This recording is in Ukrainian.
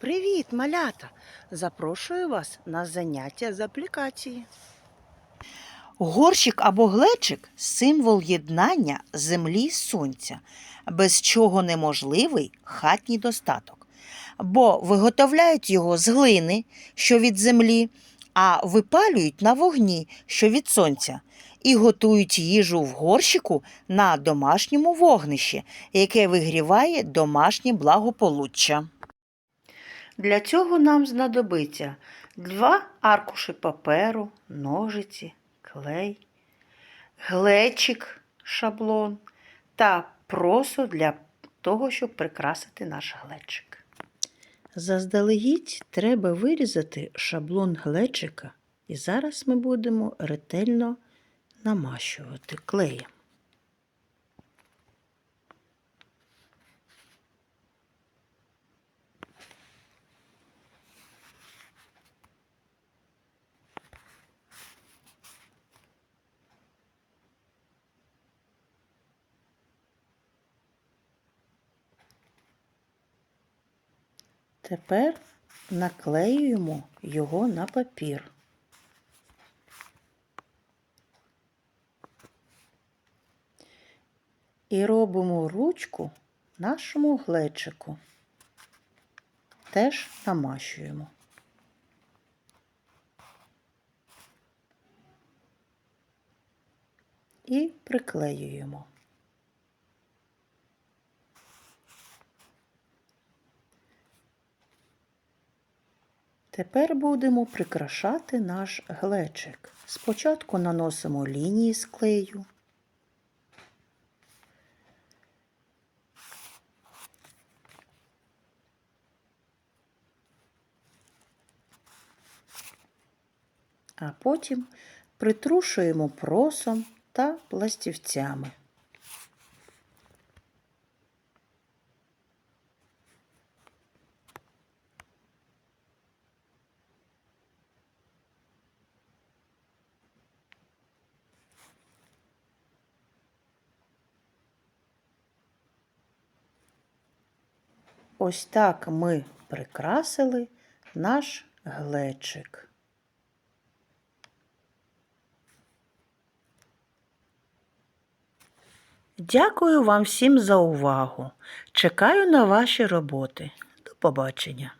Привіт, малята! Запрошую вас на заняття з аплікації. Горщик або глечик символ єднання землі з сонця, без чого неможливий хатній достаток. Бо виготовляють його з глини, що від землі, а випалюють на вогні, що від сонця, і готують їжу в горщику на домашньому вогнищі, яке вигріває домашнє благополуччя. Для цього нам знадобиться два аркуші паперу, ножиці, клей, глечик, шаблон та просо для того, щоб прикрасити наш глечик. Заздалегідь треба вирізати шаблон глечика, і зараз ми будемо ретельно намащувати клеєм. Тепер наклеюємо його на папір. І робимо ручку нашому глечику. Теж намащуємо. І приклеюємо. Тепер будемо прикрашати наш глечик. Спочатку наносимо лінії з клею. А потім притрушуємо просом та пластівцями. Ось так ми прикрасили наш глечик. Дякую вам всім за увагу. Чекаю на ваші роботи. До побачення.